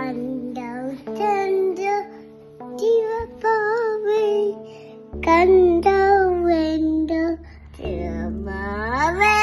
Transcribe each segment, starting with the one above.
அண்டம் தந்த சிவப்பாவை கண்ட வெண்ட திருமாவே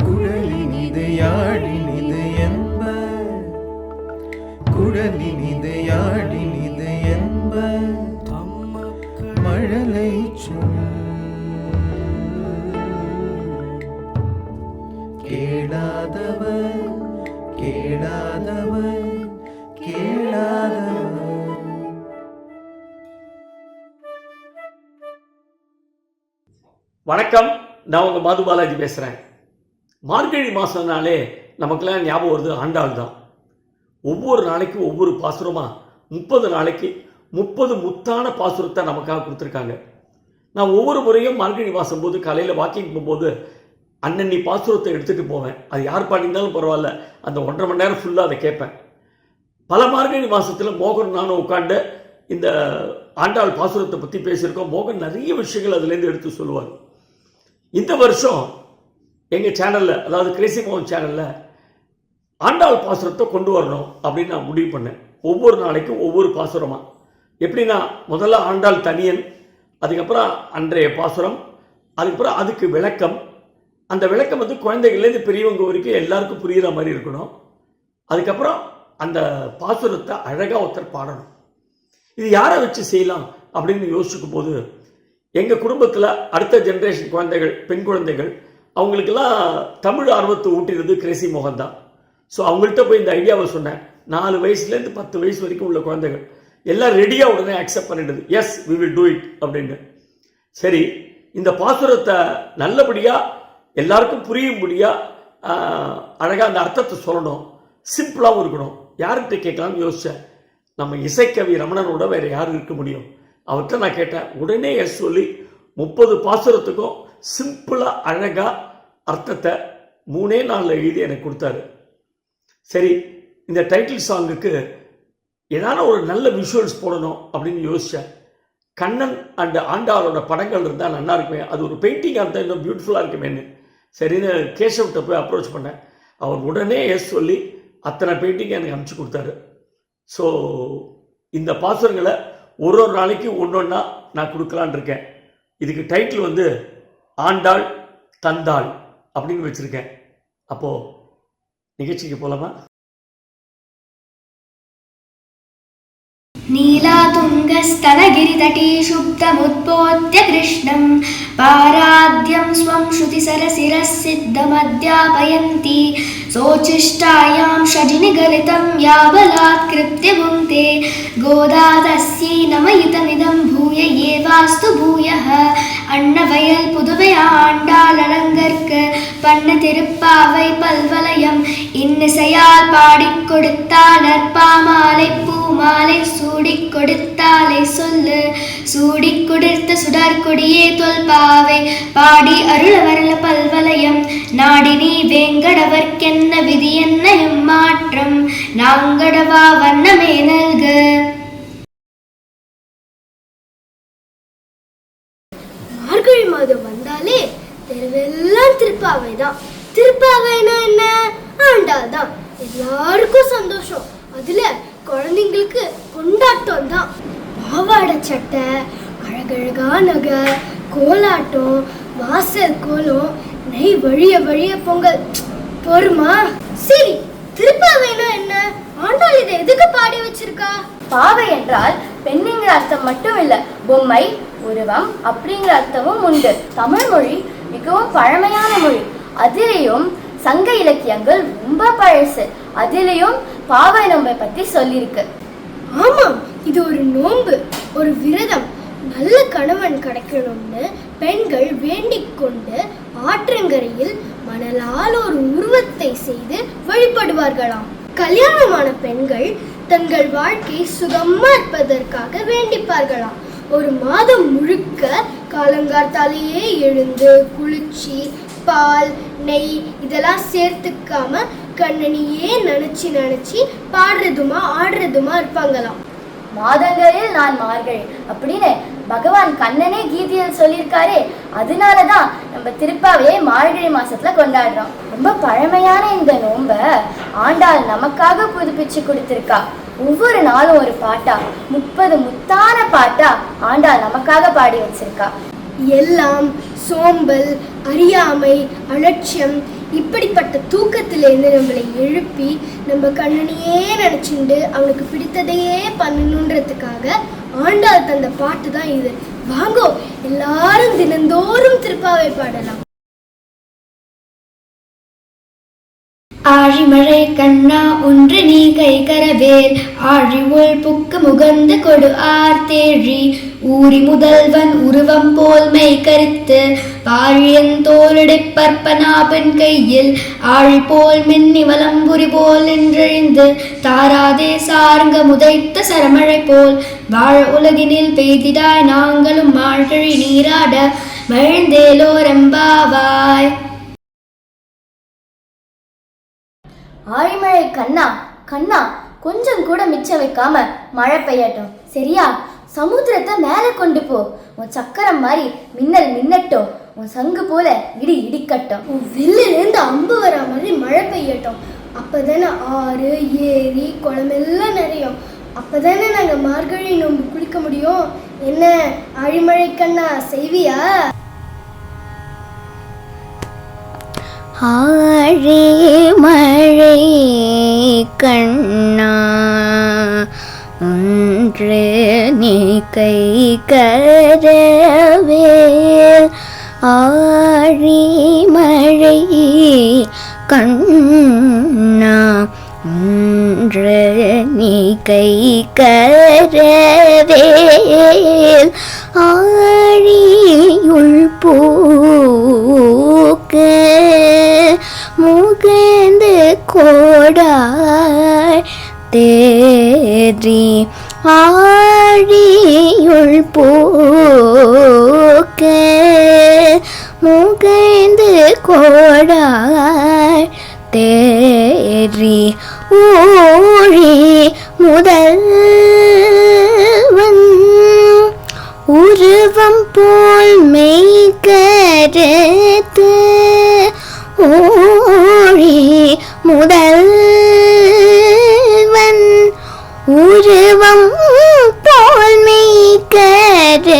குழலினிது யாழினிது என்ப குழலினிது வணக்கம். நான் உங்கள் மது பாலாஜி பேசுகிறேன் மார்கழி மாதம்னாலே நமக்கெல்லாம் ஞாபகம் வருது ஆண்டாள் தான். ஒவ்வொரு நாளைக்கும் ஒவ்வொரு பாசுரமாக முப்பது நாளைக்கு முப்பது முத்தான பாசுரத்தை நமக்காக கொடுத்துருக்காங்க. நான் ஒவ்வொரு முறையும் மார்கழி மாதம் போது காலையில் வாக்கிங் போகும்போது அன்னன்னி பாசுரத்தை எடுத்துகிட்டு போவேன். அது யார் பாடினாலும் பரவாயில்ல. அந்த ஒன்றரை மணி நேரம் ஃபுல்லாக அதை கேட்பேன். பல மார்கழி மாதத்தில் மோகன் நானும் உட்காந்து இந்த ஆண்டாள் பாசுரத்தை பற்றி பேசியிருக்கோம். மோகன் நிறைய விஷயங்கள் அதுலேருந்து எடுத்து சொல்லுவார். இந்த வருஷம் எங்கள் சேனலில் அதாவது கிரேசி மோகன் சேனலில் ஆண்டாள் பாசுரத்தை கொண்டு வரணும் அப்படின்னு நான் முடிவு பண்ணேன். ஒவ்வொரு நாளைக்கும் ஒவ்வொரு பாசுரமாக எப்படின்னா முதல்ல ஆண்டாள் தனியன் அதுக்கப்புறம் அன்றைய பாசுரம் அதுக்கப்புறம் அதுக்கு விளக்கம் அந்த விளக்கம் வந்து குழந்தைகள்லேருந்து பெரியவங்க வரைக்கும் எல்லாருக்கும் புரிகிற மாதிரி இருக்கணும். அதுக்கப்புறம் அந்த பாசுரத்தை அழகாக ஒருத்தர் பாடணும். இது யாரை வச்சு செய்யலாம் அப்படின்னு யோசிக்கும் போது எங்கள் குடும்பத்தில் அடுத்த ஜென்ரேஷன் குழந்தைகள் பெண் குழந்தைகள் அவங்களுக்கெல்லாம் தமிழ் ஆர்வத்தை ஊட்டினது கிரேசி மோகன் தான் ஸோ அவங்கள்ட்ட போய் இந்த ஐடியாவை சொன்னேன். நாலு வயசுலேருந்து பத்து வயசு வரைக்கும் உள்ள குழந்தைகள் எல்லாம் ரெடியாக உடனே அக்செப்ட் பண்ணிடுது. Yes we will do it அப்படின்னு சரி இந்த பாசுரத்தை நல்லபடியாக எல்லாருக்கும் புரியும்படியா அழகாக அந்த அர்த்தத்தை சொல்லணும். சிம்பிளாகவும் இருக்கணும். யார்கிட்ட கேட்கலாம்னு யோசித்தேன் நம்ம இசைக்கவி ரமணனோட வேறு யார் இருக்க முடியும்? அவர்கிட்ட நான் கேட்டேன். உடனே எஸ் சொல்லி முப்பது பாசுரத்துக்கும் சிம்பிளாக அழகாக அர்த்தத்தை மூணே நாளில் எழுதி எனக்கு கொடுத்தாரு. சரி இந்த டைட்டில் சாங்குக்கு ஏதான ஒரு நல்ல விஷுவல்ஸ் போடணும் அப்படின்னு யோசித்தேன் கண்ணன் அண்ட் ஆண்டாளோட படங்கள் இருந்தால் நல்லா இருக்குமே. அது ஒரு பெயிண்டிங்காக இருந்தால் இன்னும் பியூட்டிஃபுல்லாக இருக்குமேன்னு. சரின்னு கேசவ்கிட்ட போய் அப்ரோச் பண்ணேன். அவர் உடனே எஸ் சொல்லி அத்தனை பெயிண்டிங் எனக்கு அனுப்பிச்சு கொடுத்தாரு. ஸோ இந்த பாசுரங்களை ஒரு ஒரு நாளைக்கு ஒன்று ஒன்றா நான் கொடுக்கலான் இருக்கேன். இதுக்கு டைட்டில் வந்து ஆண்டாள் தந்தாள் அப்படின்னு வச்சுருக்கேன். அப்போது நிகழ்ச்சிக்கு போகலாமா நீலா துங்க ஸ்தனகி तटीषुब्धमुत्पोत्य कृष्णं पाराद्यं स्वं श्रुतिसरसिरसिद्धमद्यापयन्ति सोचिष्टायां शजिनिगलितं याबलात् कृत्य भुङ्क्ते गोदादस्यै नमयितमिदं भूय एवास्तु भूयः अण्णवयल् पुदुवयाण्डालङ्ग பண்ண திருப்பாவை பல்வலயம் இன்னிசையால் பாடிக் கொடுத்தாள் நற்பாமாலை பூமாலை சூடிக் கொடுத்தாலே சொல்லு. சூடிக் கொடுத்த சுடற்கொடியே தொல்பாவை பாடி அருள வரல பல்வலயம் நாடினி வேங்கடவர்க்கென்ன விதி என்ன எம்மாற்றம் நாங்கடவா வண்ணமே நல்கு மார்கழி மாதம் வந்தாலே தெருவெல்லாம் திருப்பாவை தான் திருப்பாவைனா என்ன? ஆண்டாள் தான் எல்லாருக்கும் சந்தோஷம். அதுல குழந்தைங்களுக்கு கொண்டாட்டம் தான் பாவாடை சட்டை அழகழகா நகை கோலாட்டம் வாசல் கோலம் நெய் வழிய வழிய பொங்கல். பொறுமா? சரி திருப்பாவைனா என்ன? ஆண்டாள் இதை எதுக்கு பாடி வச்சிருக்கா? பாவை என்றால் பெண்ணுங்கிற அர்த்தம் மட்டும் இல்ல பொம்மை உருவம் அப்படிங்கிற அர்த்தமும் உண்டு. தமிழ் மொழி மிகவும் பழமையான மொழி. அதிலேயும் சங்க இலக்கியங்கள் ரொம்ப பழசு. அதிலேயும் பாவை நோம்பை பத்தி சொல்லியிருக்கு ஆமாம் இது ஒரு நோன்பு ஒரு விரதம். நல்ல கணவன் கிடைக்கணும்னு பெண்கள் வேண்டிக் கொண்டு ஆற்றங்கரையில் மணலால் ஒரு உருவத்தை செய்து வழிபடுவார்களாம். கல்யாணமான பெண்கள் தங்கள் வாழ்க்கை சுகமா இருப்பதற்காக வேண்டிப்பார்களாம். ஒரு மாதம் முழுக்க காலங்கார்த்தாலேயே எழுந்து குளிச்சு பால் நெய் இதெல்லாம் சேர்த்துக்காம கண்ணனியே நினைச்சு நினைச்சு பாடுறதுமா ஆடுறதுமா இருப்பாங்களாம். மாதங்களில் நான் மார்கழி அப்படின்னு பகவான் கண்ணனே கீதையில் சொல்லியிருக்காரே அதனால தான் நம்ம திருப்பாவையே மார்கழி மாசத்துல கொண்டாடுறோம். ரொம்ப பழமையான இந்த நோன்ப ஆண்டாள் நமக்காக புதுப்பிச்சு கொடுத்திருக்கா. ஒவ்வொரு நாளும் ஒரு பாட்டா முப்பது முத்தான பாட்டா ஆண்டாள் நமக்காக பாடி வச்சிருக்கா. எல்லாம் சோம்பல் அறியாமை அலட்சியம் இப்படிப்பட்ட தூக்கத்திலேருந்து நம்மளை எழுப்பி நம்ம கண்ணனையே நினச்சிண்டு அவனுக்கு பிடித்ததையே பண்ணணுன்றதுக்காக ஆண்டாள் தந்த பாட்டு தான் இது. வாங்கோ எல்லாரும் தினந்தோறும் திருப்பாவை பாடலாம். ஆழிமழை கண்ணா ஒன்று நீ கை கரவேல். ஆழி ஒள் புக்கு முகந்து கொடு ஆர்த்தேழி ஊரி முதல்வன் உருவம் போல் மெய் கருத்து. பாழியன் தோளுடை பற்பனாபின் கையில். ஆழி போல் மின்னி வலம்புரி போல் என்றெழிந்து தாராதே சார்ங்க முதைத்த சரமழை போல். வாழ உலகினில் பெய்திடாய் நாங்களும் மாழ்கழி நீராட. மழ்ந்தேலோரெம்பாவாய் ஆழிமழை கண்ணா கண்ணா கொஞ்சம் கூட மிச்சம் வைக்காம மழை பெய்யட்டும். சரியா? சமுத்திரத்தை மேலே கொண்டு போ. உன் சக்கரம் மாதிரி மின்னல் மின்னட்டும். உன் சங்கு போல இடி இடிக்கட்டும். உன் வில்லிலேருந்து அம்பு வர மாதிரி மழை பெய்யட்டும். அப்பதானே ஆறு ஏரி குளமெல்லாம் நிறையும். அப்பதானே நாங்கள் மார்கழி நோம்பு குளிக்க முடியும்? என்ன அழிமழை கண்ணா செய்வியா? ஆ மழை மழை கண்ணா ஒன்று நீ கை கரவேல் ஆழி மழை கண்ணா ஒன்று நீ கை கரவேல் ஆழியுள் பூக்கு கோடாய் தேரி ஆழியுள் போக்க முகைந்து கோடாய் தேறி ஊழி முதல் உருவம் போல் மெய்கரத்து ஊழி முதல்வன் உருவம் போல் மெய்கருத்து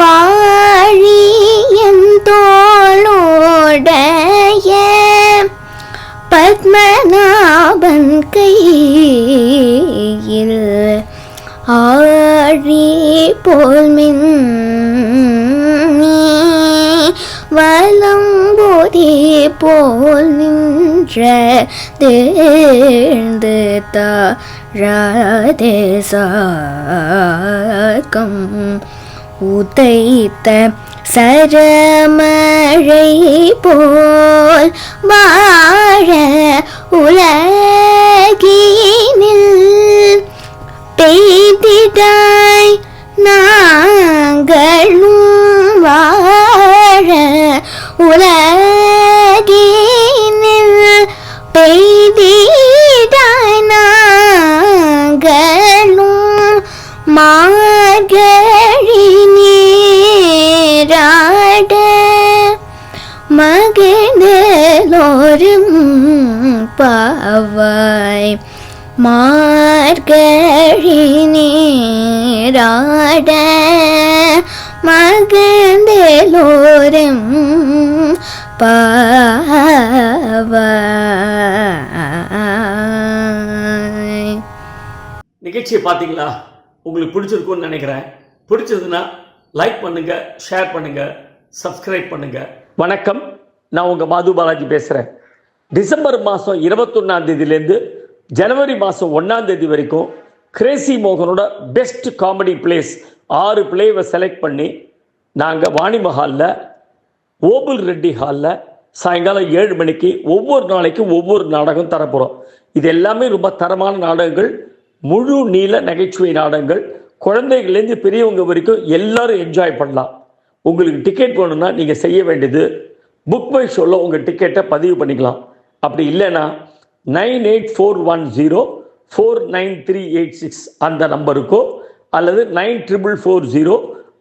பாழியன் தோளோடைய பத்மநாபன் கையில் ஆழி போல் மின் போல் நின்ற தேர்ந்து தாழாதே சாக்கம் உதைத்த சரமழை போல் வாழ உலகினில் பெய்திடாய் நாங்களும் வாழ உலக பெய்திடாய் மாகழி நீராட மகிழ்ந்தோரும் பாவாய் மார்கழி நீராட மகிழ்ந்தோரும் நிகழ்ச்சியை பார்த்தீங்களா? உங்களுக்கு பிடிச்சிருக்கும்னு நினைக்கிறேன். பிடிச்சதுன்னா லைக் பண்ணுங்க ஷேர் பண்ணுங்க சப்ஸ்கிரைப் பண்ணுங்க. வணக்கம். நான் உங்கள் மாது பாலாஜி பேசுகிறேன் டிசம்பர் மாதம் இருபத்தொன்னாம் தேதியிலேருந்து ஜனவரி மாதம் ஒன்றாம் தேதி வரைக்கும் கிரேசி மோகனோட பெஸ்ட் காமெடி பிளேஸ் ஆறு பிளேவை செலக்ட் பண்ணி நாங்கள் வாணி மஹாலில் ஓபுல் ரெட்டி ஹாலில் சாயங்காலம் ஏழு மணிக்கு ஒவ்வொரு நாளைக்கும் ஒவ்வொரு நாடகம் தரப்போகிறோம் இது எல்லாமே ரொம்ப தரமான நாடகங்கள். முழு நீள நகைச்சுவை நாடகங்கள். குழந்தைகள்லேருந்து பெரியவங்க வரைக்கும் எல்லாரும் என்ஜாய் பண்ணலாம். உங்களுக்கு டிக்கெட் வேணும்னா நீங்கள் செய்ய வேண்டியது புக் பை ஷோவில் உங்கள் டிக்கெட்டை பதிவு பண்ணிக்கலாம். அப்படி இல்லைன்னா nine eight four one zero four nine three eight six அந்த நம்பருக்கோ அல்லது nine triple four zero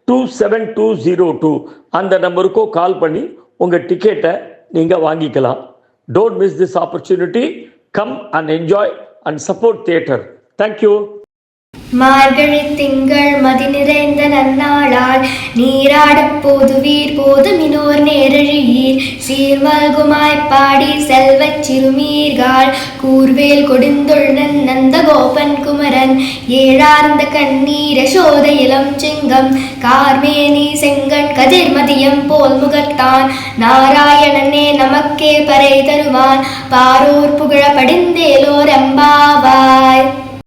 two seven two zero two அந்த நம்பருக்கோ கால் பண்ணி உங்கள் டிக்கெட்டை நீங்கள் வாங்கிக்கலாம். Don't miss this opportunity come and enjoy and support theatre thank you மார்கழி திங்கள் மதி நிறைந்த நன்னாளால் நீராடப் போதுவீர் போதுமினோர் நேரழியீர். சீர்மல்குமாய் பாடி செல்வச் சிறுமீர்கால் கூர்வேல் கொடுந்தொழுநன் நந்த கோபன் குமரன். ஏழார்ந்த கண்ணீர சோத இளம் சிங்கம். கார்மேனி செங்கண் கதிர்மதியம் போல் முகத்தான் நாராயணனே நமக்கே பறை தருவான். பாரூர் புகழ படிந்தேலோர் அம்பாவாய்.